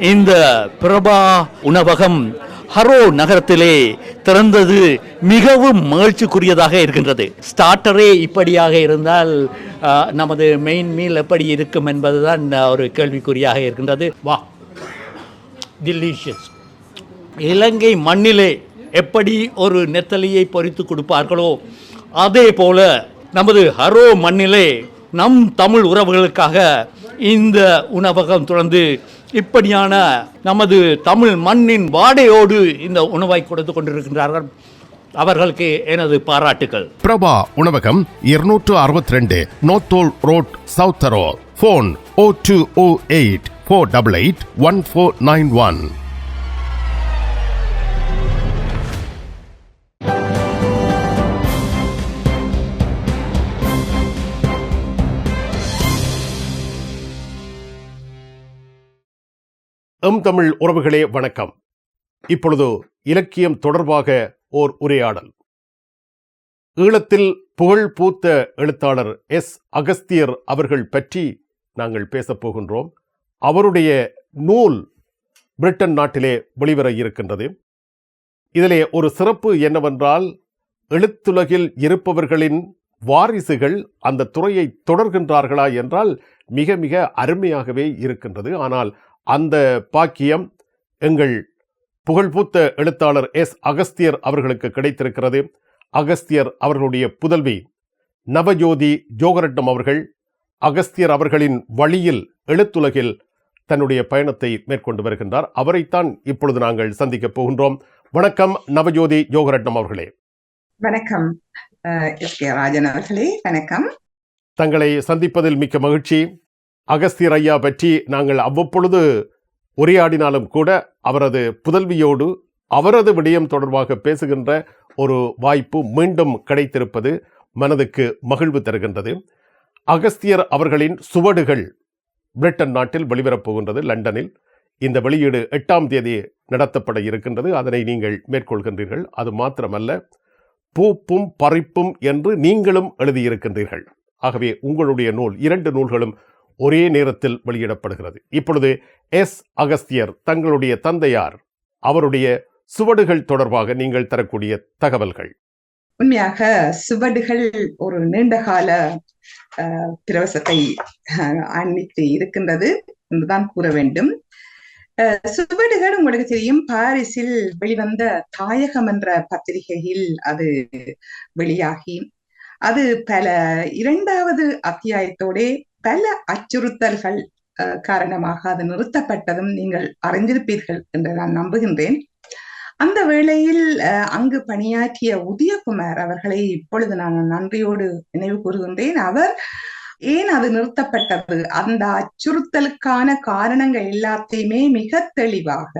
இந்த பிரபா உணவகம் ஹரோ நகரத்திலே திறந்தது மிகவும் மகிழ்ச்சிக்குரியதாக இருக்கின்றது. ஸ்டார்டரே இப்படியாக இருந்தால் நமது மெயின் மீல் எப்படி இருக்கும் என்பதுதான் ஒரு கேள்விக்குறியாக இருக்கின்றது. வா. டெலிஷியஸ் இலங்கை மண்ணிலே எப்படி ஒரு நெத்தலியை பொறித்து கொடுப்பார்களோ அதே போல நமது ஹரோ மண்ணிலே நம் தமிழ் உறவுகளுக்காக இந்த உணவகம் தொடர்ந்து இப்படியான நமது தமிழ் மண்ணின் வாடையோடு இந்த உணவை கொடுத்து கொண்டிருக்கின்றார்கள். அவர்களுக்கு எனது பாராட்டுகள் பிரபா உணவகம் இருநூற்று அறுபத்தி ரெண்டு Northolt road South Harrow phone O two O eight four double eight one four nine one M Tamil உறவுகளே வணக்கம். இப்பொழுது இலக்கியம் தொடர்பாக ஓர் உரையாடல். ஈழத்தில் புகழ் பூத்த எழுத்தாளர் எஸ். அகஸ்தியர் அவர்கள் பற்றி நாங்கள் பேசப் போகின்றோம். அவருடைய நூல் பிரிட்டன் நாட்டிலே வெளிவர இருக்கின்றது. இதிலே ஒரு சிறப்பு என்னவென்றால் எழுத்துலகில் இருப்பவர்களின் வாரிசுகள் அந்த துறையை தொடர்கின்றார்களா என்றால் மிக மிக அருமையாகவே இருக்கின்றது. ஆனால் அந்த பாக்கியம் எங்கள் புகழ்பூத்த எழுத்தாளர் எஸ். அகஸ்தியர் அவர்களுக்கு கிடைத்திருக்கிறது. அகஸ்தியர் அவர்களுடைய புதல்வி நவஜோதி ஜோகரட்னம் அவர்கள் அகஸ்தியர் அவர்களின் வழியில் எழுத்துலகில் தன்னுடைய பயணத்தை மேற்கொண்டு வருகின்றார். அவரைத்தான் இப்பொழுது நாங்கள் சந்திக்கப் போகின்றோம். வணக்கம் நவஜோதி ஜோகரட்னம் அவர்களே. வணக்கம் ராஜன் அவர்களே வணக்கம். தங்களை சந்திப்பதில் மிக்க மகிழ்ச்சி. அகஸ்தியர் ஐயா பற்றி நாங்கள் அவ்வப்பொழுது உரையாடினாலும் கூட அவரது புதல்வியோடு அவரது விடயம் தொடர்பாக பேசுகின்ற ஒரு வாய்ப்பு மீண்டும் கிடைத்திருப்பது மனதுக்கு மகிழ்வு தருகின்றது. அகஸ்தியர் அவர்களின் சுவடுகள் பிரிட்டன் நாட்டில் வெளிவரப் போகின்றது லண்டனில். இந்த வெளியீடு எட்டாம் தேதி நடத்தப்பட இருக்கின்றது. அதனை நீங்கள் மேற்கொள்கின்றீர்கள். அது மாத்திரமல்ல பூப்பும் பறிப்பும் என்று நீங்களும் எழுதியிருக்கின்றீர்கள். ஆகவே உங்களுடைய நூல் இரண்டு நூல்களும் ஒரே நேரத்தில் வெளியிடப்படுகிறது. இப்பொழுது எஸ். அகஸ்தியர் தங்களுடைய தந்தையார் அவருடைய சுவடுகள் தொடர்பாக நீங்கள் தரக்கூடிய தகவல்கள். உண்மையாக சுவடுகள் ஒரு நீண்டகால அஹ், பிரவசத்தை அணித்து இருக்கின்றது என்றுதான் கூற வேண்டும். அஹ், சுவடுகள் உங்களுக்கு தெரியும் பாரிஸில் வெளிவந்த தாயகம் என்ற பத்திரிகையில் அது வெளியாகி அது பல இரண்டாவது அத்தியாயத்தோடே பல அச்சுறுத்தல்கள் அஹ், காரணமாக அது நிறுத்தப்பட்டதும் நீங்கள் அறிந்திருப்பீர்கள் என்று நான் நம்புகின்றேன். அந்த வேளையில் அஹ், அங்கு பணியாற்றிய உதயகுமார் அவர்களை இப்பொழுது நான் நன்றியோடு நினைவு கூறுகின்றேன். அவர் ஏன் அது நிறுத்தப்பட்டது? அந்த அச்சுறுத்தலுக்கான காரணங்கள் எல்லாத்தையுமே மிக தெளிவாக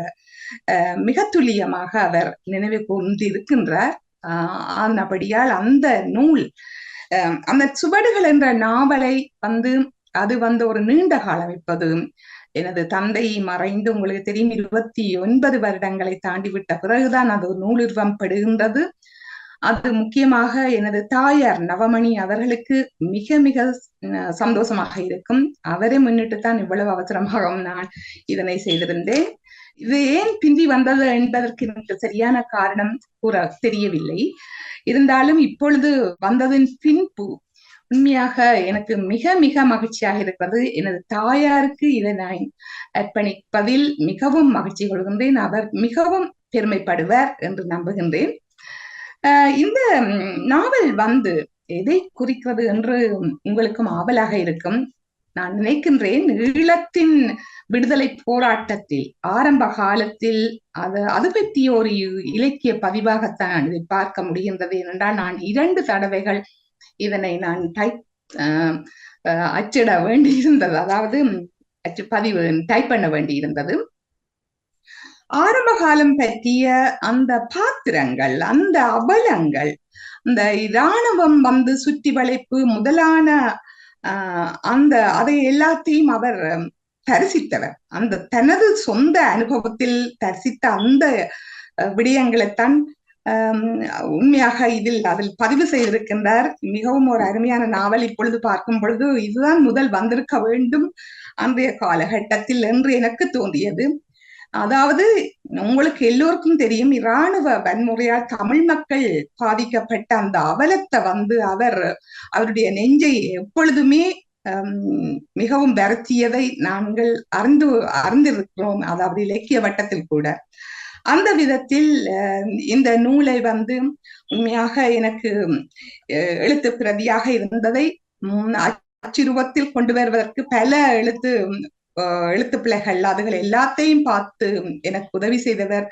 அஹ், மிக துல்லியமாக அவர் நினைவு கூர்ந்திருக்கின்றார். ஆஹ் ஆனபடியால் அந்த நூல் அஹ், அந்த சுவடுகள் என்ற நாவலை வந்து அது வந்து ஒரு நீண்ட காலம் இப்போது. எனது தந்தை மறைந்து உங்களுக்கு தெரியும் இருபத்தி ஒன்பது வருடங்களை தாண்டி விட்ட பிறகுதான் அது நூலுருவம் படுகின்றது அது முக்கியமாக எனது தாயார் நவமணி அவர்களுக்கு மிக மிக அஹ், சந்தோஷமாக இருக்கும். அவரை முன்னிட்டு தான் இவ்வளவு அவசரமாக நான் இதனை செய்திருந்தேன். இது ஏன் பிந்தி வந்தது என்பதற்கு எனக்கு சரியான காரணம் கூற தெரியவில்லை. இருந்தாலும் இப்பொழுது வந்ததின் பின்பு உண்மையாக எனக்கு மிக மிக மகிழ்ச்சியாக இருக்கிறது. எனது தாயாருக்கு இதை நான் அர்ப்பணிப்பதில் மிகவும் மகிழ்ச்சி கொள்கின்றேன். அவர் மிகவும் பெருமைப்படுவார் என்று நம்புகின்றேன். இந்த நாவல் வந்து எதை குறிக்கிறது என்று உங்களுக்கும் ஆவலாக இருக்கும். நான் நினைக்கின்றேன் ஈழத்தின் விடுதலை போராட்டத்தில் ஆரம்ப காலத்தில் அது அது பற்றிய ஒரு இலக்கிய பதிவாகத்தான் இதை பார்க்க முடிகின்றது. ஏனென்றால் நான் இரண்டு தடவைகள் இதனை நான் டைப் அச்சிட வேண்டியிருந்தது. அதாவது அச்சு பதிவு டைப் பண்ண வேண்டியிருந்தது. ஆரம்ப காலம் பற்றிய அந்த பாத்திரங்கள் அந்த அபலங்கள் அந்த இராணுவம் வந்து சுற்றி வளைப்பு முதலான ஆஹ் அந்த அதை எல்லாத்தையும் அவர் தரிசித்தவர். அந்த தனது சொந்த அனுபவத்தில் தரிசித்த அந்த விடயங்களைத்தான் உண்மையாக இதில் அதில் பதிவு செய்திருக்கின்றார். மிகவும் ஒரு அருமையான நாவல் இப்பொழுது பார்க்கும் பொழுது இதுதான் முதல் வந்திருக்க வேண்டும் அன்றைய காலகட்டத்தில் என்று எனக்கு தோன்றியது. அதாவது உங்களுக்கு எல்லோருக்கும் தெரியும் இராணுவ வன்முறையால் தமிழ் மக்கள் பாதிக்கப்பட்ட அந்த அவலத்தை வந்து அவர் அவருடைய நெஞ்சை எப்பொழுதுமே ஹம், மிகவும் வருத்தியதை நாங்கள் அறிந்து அறிந்திருக்கிறோம். அதாவது இலக்கிய வட்டத்தில் கூட. அந்த விதத்தில் அஹ், இந்த நூலை வந்து உண்மையாக எனக்கு எழுத்து பிரதியாக இருந்ததை உம், அச்சிருவத்தில் கொண்டு வருவதற்கு பல எழுத்து எழுத்து பிள்ளைகள் அதுகள் எல்லாத்தையும் பார்த்து எனக்கு உதவி செய்தவர்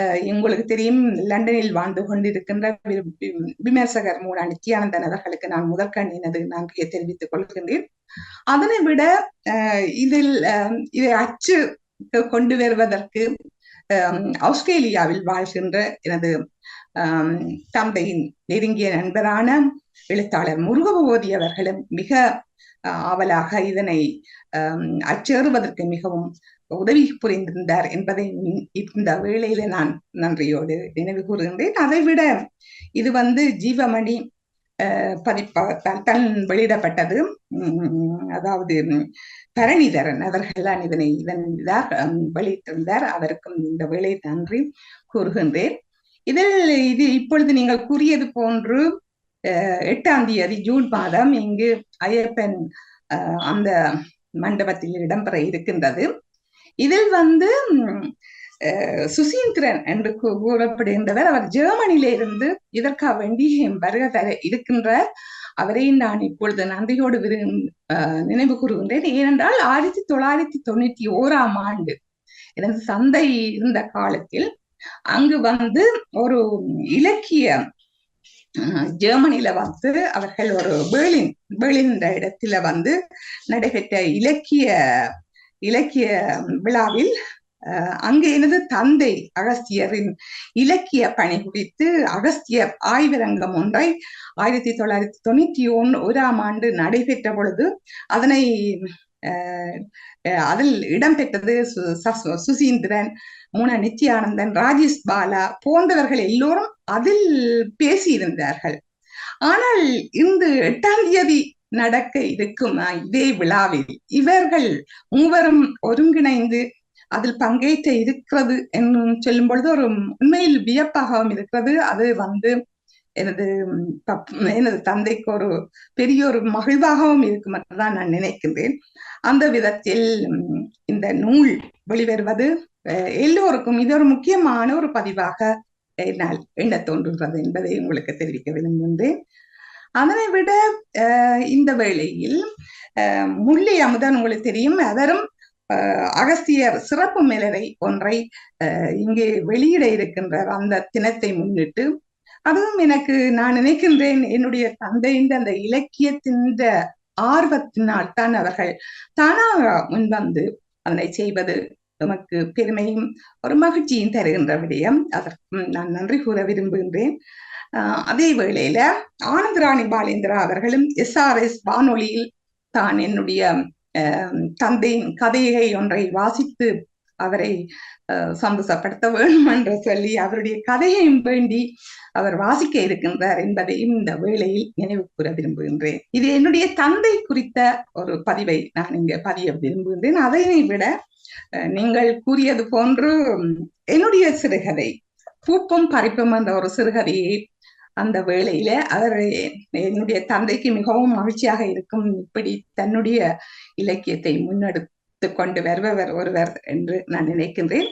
அஹ், உங்களுக்கு தெரியும் லண்டனில் வாழ்ந்து கொண்டிருக்கின்ற விமர்சகர் மூல நித்யானந்தன் அவர்களுக்கு நான் முதற்கண் எனது நன்றியை தெரிவித்துக் கொள்கின்றேன். அதனை விட அஹ், இதில் அஹ், இதை அச்சு கொண்டு வருவதற்கு ஆஸ்திரேலியாவில் வாழ்கின்ற எனது தந்தையின் நெருங்கிய நண்பரான எழுத்தாளர் முருகபோதி அவர்களும் மிக அஹ், ஆவலாக இதனை அச்சேறுவதற்கு மிகவும் உதவி புரிந்திருந்தார் என்பதை இந்த வேளையில நான் நன்றியோடு நினைவு கூறுகின்றேன். அதைவிட இது வந்து ஜீவமணி அஹ், வெளியிடப்பட்டது. உம், அதாவது பரணிதரன் அவர்கள்தான் இதனை இதன் இதாக வெளியிட்டிருந்தார். அவருக்கும் இந்த வேலை நன்றி கூறுகின்றேன். இதில் இது இப்பொழுது நீங்கள் கூறியது போன்று அஹ், எட்டாம் தேதி ஜூன் மாதம் இங்கு ஐயப்பன் அஹ், அந்த மண்டபத்தில் இடம்பெற இருக்கின்றது. இதில் வந்து சுசீந்திரன் என்று கூறப்படுகின்றவர். அவர் ஜெர்மனியில இருந்து இதற்காக வேண்டி வருக தர இருக்கின்றார். அவரையும் நான் இப்பொழுது நன்றியோடு விரு நினைவு கூறுகின்றேன். ஏனென்றால் ஆயிரத்தி தொள்ளாயிரத்தி தொண்ணூத்தி ஓராம் ஆண்டு எனது சந்தை இருந்த காலத்தில் அங்கு வந்து ஒரு இலக்கிய ஜெர்மனியில வந்து அவர்கள் ஒரு பேர்லின் பேர்லின் என்ற இடத்துல வந்து நடைபெற்ற இலக்கிய இலக்கிய விழாவில் அங்கு எனது தந்தை அகஸ்தியரின் இலக்கிய பணி குறித்து அகஸ்தியர் ஆய்வரங்கம் ஒன்றை ஆயிரத்தி தொள்ளாயிரத்தி தொண்ணூத்தி ஒன்று ஓராம் ஆண்டு நடைபெற்ற பொழுது அதனை அதில் இடம்பெற்றது சு- சுசீந்திரன் மூன நித்யானந்தன் ராஜேஷ் பாலா போன்றவர்கள் எல்லோரும் அதில் பேசியிருந்தார்கள். ஆனால் இந்த எட்டாம் தேதி நடக்க இருக்கும் இதே விழாவில் இவர்கள் மூவரும் ஒருங்கிணைந்து அதில் பங்கேற்ற இருக்கிறது என்று சொல்லும் பொழுது ஒரு உண்மையில் வியப்பாகவும் இருக்கிறது. அது வந்து எனது எனது தந்தைக்கு ஒரு பெரிய ஒரு மகிழ்வாகவும் இருக்கும் என்றுதான் நான் நினைக்கின்றேன். அந்த விதத்தில் இந்த நூல் வெளிவருவது எல்லோருக்கும் இது ஒரு முக்கியமான ஒரு பதிவாக என்னால் எண்ண தோன்றுகிறது என்பதை உங்களுக்கு தெரிவிக்க விரும்புகின்றேன். அதனை விட இந்த வேளையில் அஹ், அமுதன் உங்களுக்கு தெரியும். அவரும் அகஸ்தியர் சிறப்பு மேலரை ஒன்றை அஹ், இங்கே வெளியிட இருக்கின்றார் அந்த தினத்தை முன்னிட்டு அதுவும் எனக்கு நான் நினைக்கின்றேன் என்னுடைய தந்தையின் அந்த இலக்கியத்தின் ஆர்வத்தினால் தான் அவர்கள் தானாக முன்வந்து அதனை செய்வது நமக்கு பெருமையும் ஒரு மகிழ்ச்சியும் தருகின்ற விடயம். அதற்கு நான் நன்றி கூற விரும்புகின்றேன். ஆஹ் அதே வேளையில ஆனந்தராணி பாலேந்திரா அவர்களும் எஸ்ஆர்எஸ் வானொலியில் தான் என்னுடைய தந்தையின் கதையை ஒன்றை வாசித்து அவரை சந்தோஷப்படுத்த வேண்டும் என்று சொல்லி அவருடைய கதையையும் வேண்டி அவர் வாசிக்க இருக்கின்றார் என்பதையும் இந்த வேளையில் நினைவு கூற விரும்புகின்றேன் இது என்னுடைய தந்தை குறித்த ஒரு பதிவை நான் இங்க பதிய விரும்புகின்றேன் அதனை விட அஹ், நீங்கள் கூறியது போன்று என்னுடைய சிறுகதை பூப்பும் பறிப்பும் என்ற ஒரு சிறுகதையை அந்த வேளையில அவர் என்னுடைய தந்தைக்கு மிகவும் மகிழ்ச்சியாக இருக்கும். இப்படி தன்னுடைய இலக்கியத்தை முன்னெடுத்து கொண்டு வருபவர் ஒருவர் என்று நான் நினைக்கின்றேன்.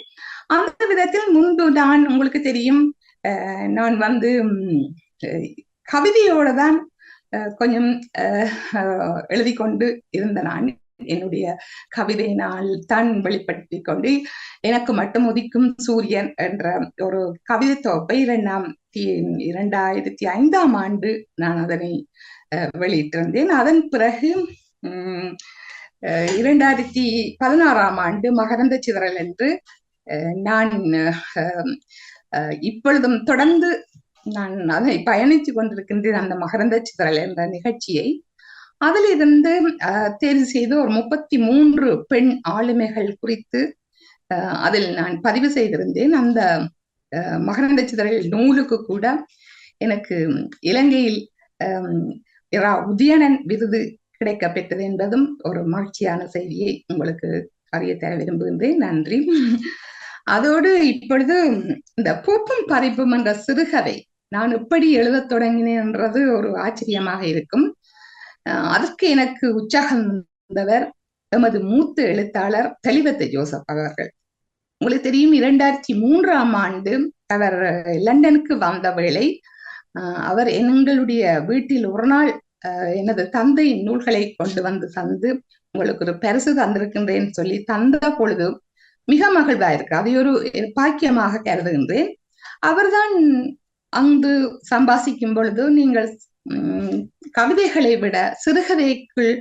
அந்த விதத்தில் முன்பு நான் உங்களுக்கு தெரியும் அஹ், நான் வந்து உம், கவிதையோட தான் அஹ், கொஞ்சம் அஹ், எழுதி கொண்டு இருந்த நான். என்னுடைய கவிதையினால் தான் வெளிப்படுத்தி கொண்டு எனக்கு மட்டும் உதிக்கும் சூரியன் என்ற ஒரு கவிதை தொகுப்பை இரண்டாம் இரண்டாயிரத்தி ஐந்தாம் ஆண்டு நான் அதனை அஹ், வெளியிட்டிருந்தேன். அதன் பிறகு உம், அஹ், இரண்டாயிரத்தி பதினாறாம் ஆண்டு மகரந்த சிதறல் என்று அஹ், நான் அஹ், இப்பொழுதும் தொடர்ந்து நான் அதை பயணித்து கொண்டிருக்கின்றேன். அந்த மகரந்த சிதறல் என்ற நிகழ்ச்சியை அதிலிருந்து அஹ், தேர்வு செய்த ஒரு முப்பத்தி மூன்று பெண் ஆளுமைகள் குறித்து அஹ், அதில் நான் பதிவு செய்திருந்தேன். அந்த மகரந்த சிதறல் நூலுக்கு கூட எனக்கு இலங்கையில் அஹ், இரா உதயணன் விருது கிடைக்க பெற்றது என்பதும் ஒரு மகிழ்ச்சியான செய்தியை உங்களுக்கு அறிய தர விரும்புகின்றேன். நன்றி. அதோடு இப்பொழுது இந்த பூப்பும் பறிப்பும் என்ற சிறுகதை நான் எப்படி எழுதத் என்றது ஒரு ஆச்சரியமாக இருக்கும். அதற்கு எனக்கு உற்சாகம் வந்தவர் எமது மூத்த எழுத்தாளர் தெளிவத்தை ஜோசப் அவர்கள். உங்களுக்கு தெரியும் இரண்டாயிரத்தி மூன்றாம் ஆண்டு அவர் லண்டனுக்கு வந்த வேளை அஹ் அவர் எங்களுடைய வீட்டில் ஒரு நாள் அஹ் எனது தந்தையின் நூல்களை கொண்டு வந்து தந்து உங்களுக்கு ஒரு பரிசு தந்திருக்கின்றேன் சொல்லி தந்த பொழுது மிக மகிழ்வா இருக்கு அதை ஒரு பாக்கியமாக கருதுகின்றேன். அவர்தான் அங்கு சம்பாசிக்கும் பொழுது நீங்கள் கவிதைகளை விட சிறுகதைக்குள்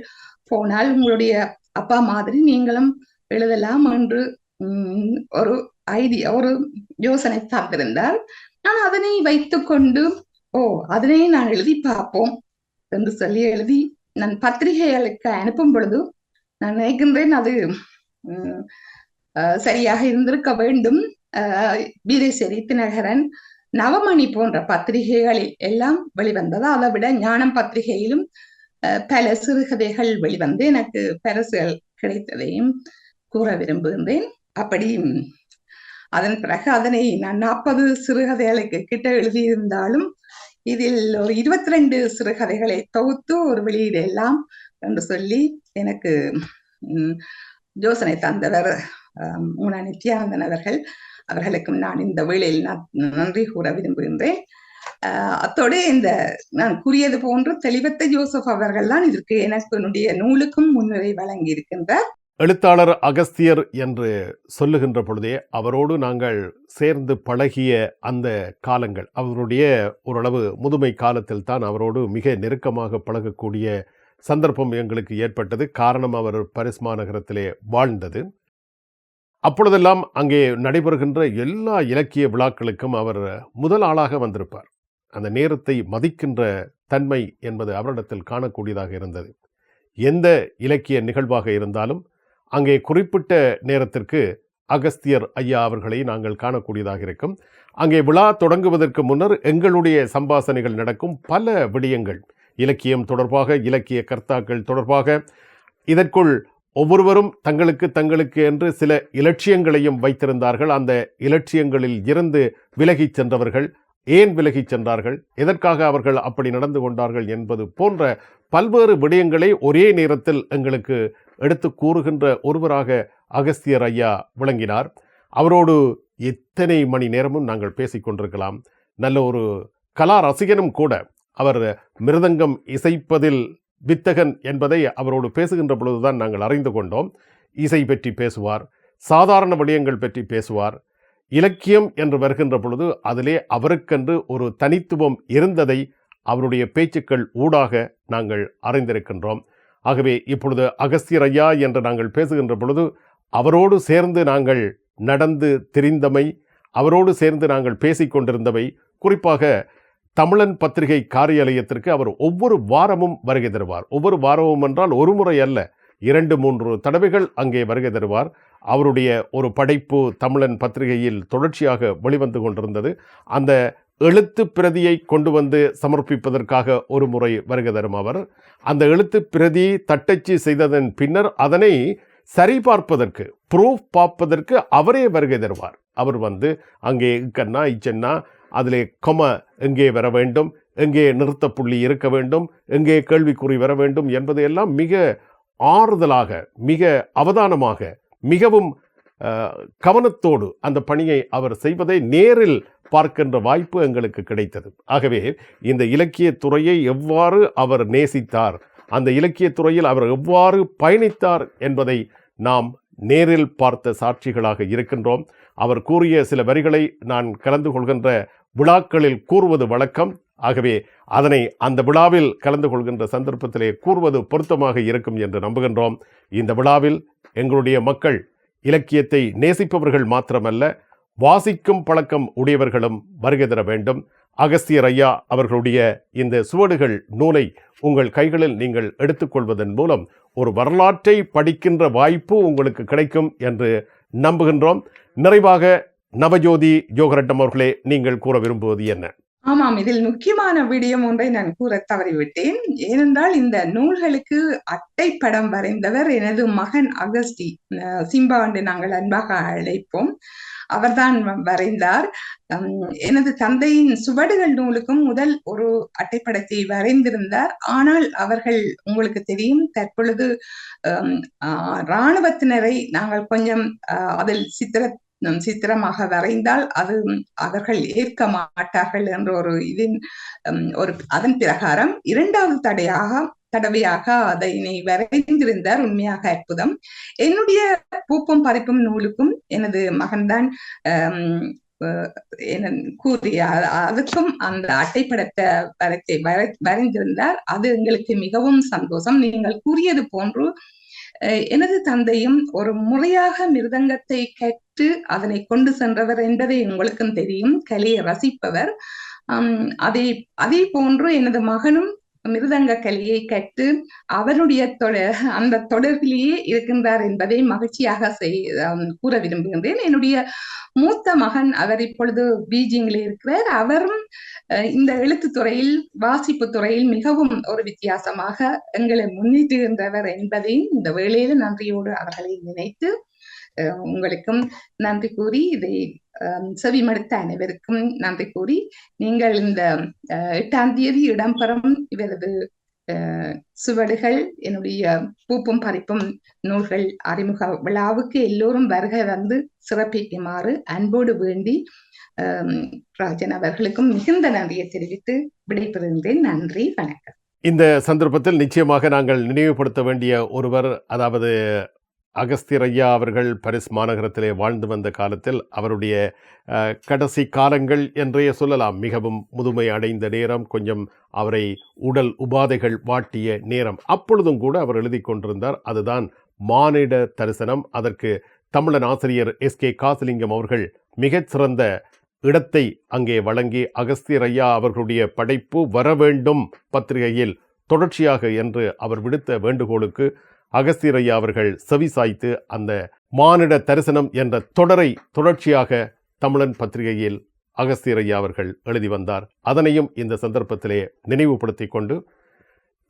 போனால் உங்களுடைய அப்பா மாதிரி நீங்களும் எழுதலாம் என்று உம், ஒரு ஐடியா ஒரு யோசனை தந்திருந்தார் நான் அதனை வைத்துக்கொண்டு ஓ அதனை நான் எழுதி பார்ப்போம் என்று சொல்லி எழுதி நான் பத்திரிகைகளுக்கு அனுப்பும் பொழுது நான் நினைக்கின்றேன் அது உம், சரியாக இருந்திருக்க வேண்டும். வீரேஸ்வரி தினகரன் நவமணி போன்ற பத்திரிகைகளில் எல்லாம் வெளிவந்தது. அதை விட ஞானம் பத்திரிகையிலும் அஹ், பல சிறுகதைகள் வெளிவந்து எனக்கு பரிசுகள் கிடைத்ததையும் கூற விரும்புகின்றேன். அப்படி அதன் பிறகு அதனை நான் நாற்பது சிறுகதைகளுக்கு கிட்ட எழுதியிருந்தாலும் இதில் ஒரு இருபத்தி ரெண்டு சிறுகதைகளை தொகுத்து ஒரு வெளியீடு எல்லாம் என்று சொல்லி எனக்கு உம், யோசனை தந்தவர் ஆம், மூனா நித்யானந்தன் அவர்கள். அவர்களுக்கும் நான் இந்த வேளையில் நான் நன்றி கூற விரும்புகின்றேன். அத்தோடு இந்த நான் கூறியது போன்று தெளிவத்த ஜோசப் அவர்கள் தான் இதற்கு எனக்கு என்னுடைய நூலுக்கும் முன்னுரை வழங்கி இருக்கின்றார் எழுத்தாளர் அகஸ்தியர் என்று சொல்லுகின்ற பொழுதே அவரோடு நாங்கள் சேர்ந்து பழகிய அந்த காலங்கள் அவருடைய ஓரளவு முதுமை காலத்தில் தான் அவரோடு மிக நெருக்கமாக பழகக்கூடிய சந்தர்ப்பம் எங்களுக்கு ஏற்பட்டது. காரணம் அவர் பரிஸ்மாநகரத்திலே வாழ்ந்தது. அப்பொழுதெல்லாம் அங்கே நடைபெறுகின்ற எல்லா இலக்கிய விழாக்களுக்கும் அவர் முதல் ஆளாக வந்திருப்பார். அந்த நேரத்தை மதிக்கின்ற தன்மை என்பது அவரிடத்தில் காணக்கூடியதாக இருந்தது. எந்த இலக்கிய நிகழ்வாக இருந்தாலும் அங்கே குறிப்பிட்ட நேரத்திற்கு அகஸ்தியர் ஐயா அவர்களை நாங்கள் காணக்கூடியதாக இருக்கும். அங்கே விழா தொடங்குவதற்கு முன்னர் எங்களுடைய சம்பாசனைகள் நடக்கும் பல விடயங்கள். இலக்கியம் தொடர்பாக இலக்கிய கர்த்தாக்கள் தொடர்பாக இதற்குள் ஒவ்வொருவரும் தங்களுக்கு தங்களுக்கு என்று சில இலட்சியங்களையும் வைத்திருந்தார்கள். அந்த இலட்சியங்களில் இருந்து விலகிச் சென்றவர்கள் ஏன் விலகிச் சென்றார்கள்? எதற்காக அவர்கள் அப்படி நடந்து கொண்டார்கள் என்பது போன்ற பல்வேறு விடயங்களை ஒரே நேரத்தில் எங்களுக்கு எடுத்து கூறுகின்ற ஒருவராக அகஸ்தியர் ஐயா விளங்கினார். அவரோடு எத்தனை மணி நேரமும் நாங்கள் பேசிக் கொண்டிருக்கலாம். நல்ல ஒரு கலா ரசிகனும் கூட. அவர் மிருதங்கம் இசைப்பதில் வித்தகன் என்பதை அவரோடு பேசுகின்ற பொழுதுதான் நாங்கள் அறிந்து கொண்டோம். இசை பற்றி பேசுவார் சாதாரண விடயங்கள் பற்றி பேசுவார். இலக்கியம் என்று வருகின்ற பொழுது அதிலே அவருக்கென்று ஒரு தனித்துவம் இருந்ததை அவருடைய பேச்சுக்கள் ஊடாக நாங்கள் அறிந்திருக்கின்றோம். ஆகவே இப்பொழுது அகஸ்தியர் ஐயா என்று நாங்கள் பேசுகின்ற பொழுது அவரோடு சேர்ந்து நாங்கள் நடந்து திரிந்தமை அவரோடு சேர்ந்து நாங்கள் பேசிக்கொண்டிருந்தவை குறிப்பாக தமிழன் பத்திரிகை காரியாலயத்திற்கு அவர் ஒவ்வொரு வாரமும் வருகை தருவார். ஒவ்வொரு வாரமும் என்றால் ஒரு முறை அல்ல. இரண்டு மூன்று தடவைகள் அங்கே வருகை தருவார். அவருடைய ஒரு படைப்பு தமிழன் பத்திரிகையில் தொடர்ச்சியாக வெளிவந்து கொண்டிருந்தது. அந்த எழுத்து பிரதியை கொண்டு வந்து சமர்ப்பிப்பதற்காக ஒரு முறை வருகை தரும் அவர். அந்த எழுத்து பிரதி தட்டச்சு செய்ததன் பின்னர் அதனை சரிபார்ப்பதற்கு ப்ரூஃப் பார்ப்பதற்கு அவரே வருகை தருவார். அவர் வந்து அங்கே இக்கண்ணா இச்சென்னா அதிலே கொம எங்கே வர வேண்டும்? எங்கே நிறுத்த புள்ளி இருக்க வேண்டும்? எங்கே கேள்விக்குறி வர வேண்டும் என்பதையெல்லாம் மிக ஆறுதலாக மிக அவதானமாக மிகவும் கவனத்தோடு அந்த பணியை அவர் செய்வதை நேரில் பார்க்கின்ற வாய்ப்பு எங்களுக்கு கிடைத்தது. ஆகவே இந்த இலக்கியத் துறையை எவ்வாறு அவர் நேசித்தார் அந்த இலக்கியத் துறையில் அவர் எவ்வாறு பயணித்தார் என்பதை நாம் நேரில் பார்த்த சாட்சிகளாக இருக்கின்றோம். அவர் கூறிய சில வரிகளை நான் கலந்து கொள்கின்ற விழாக்களில் கூறுவது வழக்கம். ஆகவே அதனை அந்த விழாவில் கலந்து கொள்கின்ற சந்தர்ப்பத்திலே கூறுவது பொருத்தமாக இருக்கும் என்று நம்புகின்றோம். இந்த விழாவில் எங்களுடைய மக்கள் இலக்கியத்தை நேசிப்பவர்கள் மாத்திரமல்ல வாசிக்கும் பழக்கம் உடையவர்களும் வருகை தர வேண்டும். அகஸ்தியர் ஐயா அவர்களுடைய இந்த சுவடுகள் நூலை உங்கள் கைகளில் நீங்கள் எடுத்துக்கொள்வதன் மூலம் ஒரு வரலாற்றை படிக்கின்ற வாய்ப்பு உங்களுக்கு கிடைக்கும் என்று நம்புகின்றோம். நிறைவாக நவஜோதி ஜோகரட்டம் அவர்களே நீங்கள் கூற விரும்புவது என்ன? ஆமாம் இதில் முக்கியமான விடயம் ஒன்றை நான் கூற தவறிவிட்டேன். ஏனென்றால் இந்த நூல்களுக்கு அட்டை படம் வரைந்தவர் எனது மகன் அகஸ்டி சிம்பா என்று நாங்கள் அன்பாக அழைப்போம். அவர்தான் வரைந்தார். உம், எனது தந்தையின் சுவடுகள் நூலுக்கும் முதல் ஒரு அட்டைப்படத்தை வரைந்திருந்தார். ஆனால் அவர்கள் உங்களுக்கு தெரியும் தற்பொழுது ராணுவத்தினரை இராணுவத்தினரை நாங்கள் கொஞ்சம் ஆஹ், அதில் சித்திர சித்திரமாக வரைந்தால் அது அவர்கள் ஏற்க மாட்டார்கள் என்ற ஒரு இதன் ஒரு அதன் பிரகாரம் இரண்டாவது தடையாக தடவையாக அதனை வரைந்திருந்தார். உண்மையாக அற்புதம். என்னுடைய பூப்பும் பறிப்பும் நூலுக்கும் எனது மகன்தான் கூறிய அதுக்கும் அந்த அட்டைப்படத்தை வரைத்தை வரைந்திருந்தார். அது எங்களுக்கு மிகவும் சந்தோஷம். நீங்கள் கூறியது போன்று எனது தந்தையும் ஒரு முறையாக மிருதங்கத்தை கற்று அதனை கொண்டு சென்றவர் என்பதை உங்களுக்கும் தெரியும். கலையை ரசிப்பவர். ஆம், அதே அதே போன்று எனது மகனும் மிருதங்க கலையை கற்று அவருடைய தொடர் அந்த தொடர்பிலேயே இருக்கின்றார் என்பதை மகிழ்ச்சியாக செய் கூற விரும்புகின்றேன். என்னுடைய மூத்த மகன் அவர் இப்பொழுது பீஜிங்கில் இருக்கிறார். அவரும் அஹ், இந்த எழுத்து துறையில் வாசிப்பு துறையில் மிகவும் ஒரு வித்தியாசமாக எங்களை முன்னிட்டுகின்றவர் என்பதையும் இந்த வேளையில நன்றியோடு அவர்களை நினைத்து உங்களுக்கும் நன்றி கூறி இதை அஹ், செவிமடுத்த அனைவருக்கும் நன்றி கூறி நீங்கள் இந்த எட்டாம் தேதி இடம்பெறும் இவரது சுவடுகள் என்னுடைய பூப்பும் பறிப்பும் நூல்கள் அறிமுக விழாவுக்கு எல்லோரும் வருகை வந்து சிறப்பிக்குமாறு அன்போடு வேண்டி ராஜன் அவர்களுக்கும் மிகுந்த நன்றியை தெரிவித்து விடைபெறுகின்றேன் நன்றி வணக்கம். இந்த சந்தர்ப்பத்தில் நிச்சயமாக நாங்கள் நினைவுபடுத்த வேண்டிய ஒருவர் அதாவது அகஸ்தியர் ஐயா அவர்கள் பரிஸ் மாநகரத்திலே வாழ்ந்து வந்த காலத்தில் அவருடைய கடைசி காலங்கள் என்றே சொல்லலாம். மிகவும் முதுமை அடைந்த நேரம் கொஞ்சம் அவரை உடல் உபாதைகள் வாட்டிய நேரம். அப்பொழுதும் கூட அவர் எழுதி கொண்டிருந்தார் அதுதான் மானிட தரிசனம். அதற்கு தமிழன் ஆசிரியர் எஸ் கே காசிலிங்கம் அவர்கள் மிகச்சிறந்த இடத்தை அங்கே வழங்கி அகஸ்தியர் ஐயா அவர்களுடைய படைப்பு வர வேண்டும் பத்திரிகையில் தொடர்ச்சியாக என்று அவர் விடுத்த வேண்டுகோளுக்கு அகஸ்தீரையா அவர்கள் செவி சாய்த்து அந்த மானிட தரிசனம் என்ற தொடரை தொடர்ச்சியாக தமிழன் பத்திரிகையில் அகஸ்தீரையா அவர்கள் எழுதி வந்தார். அதனையும் இந்த சந்தர்ப்பத்திலே நினைவுபடுத்திக் கொண்டு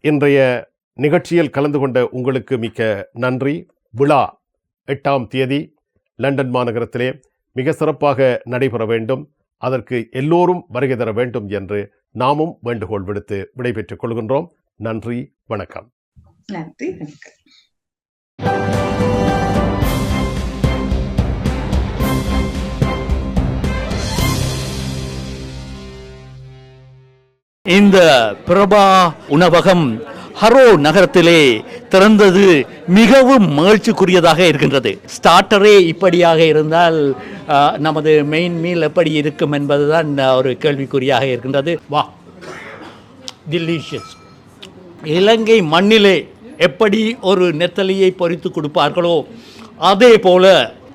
இன்றைய நிகழ்ச்சியில் கலந்து கொண்ட உங்களுக்கு மிக்க நன்றி. விழா எட்டாம் தேதி லண்டன் மாநகரத்திலே மிக சிறப்பாக நடைபெற வேண்டும். அதற்கு எல்லோரும் வருகை தர வேண்டும் என்று நாமும் வேண்டுகோள் விடுத்து விடைபெற்றுக் கொள்கின்றோம். நன்றி வணக்கம். நன்றி வணக்கம். இந்த பிரபா உணவகம் ஹரோ நகரத்திலே திறந்தது மிகவும் மகிழ்ச்சிக்குரியதாக இருக்கின்றது. ஸ்டார்டரே இப்படியாக இருந்தால் நமது மெயின் மீல் எப்படி இருக்கும் என்பதுதான் ஒரு கேள்விக்குறியாக இருக்கின்றது. வா. டிலீஷியஸ் இலங்கை மண்ணிலே எப்படி ஒரு நெத்தலியை பறித்து கொடுப்பார்களோ அதே போல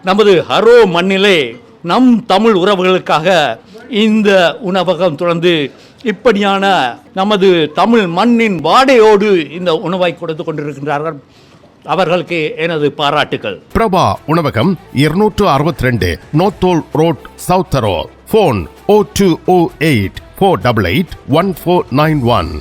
நமது ஹரோ மண்ணிலே நம் தமிழ் உறவுகளுக்காக இந்த உணவகம் தொடர்ந்து இப்படியான நமது தமிழ் மண்ணின் வாடையோடு இந்த உணவை கொடுத்து கொண்டிருக்கின்றார்கள். அவர்களுக்கு எனது பாராட்டுக்கள். பிரபா உணவகம் இருநூற்று அறுபத்தி ரெண்டு Northolt road South Harrow phone O two O eight four double eight one four nine one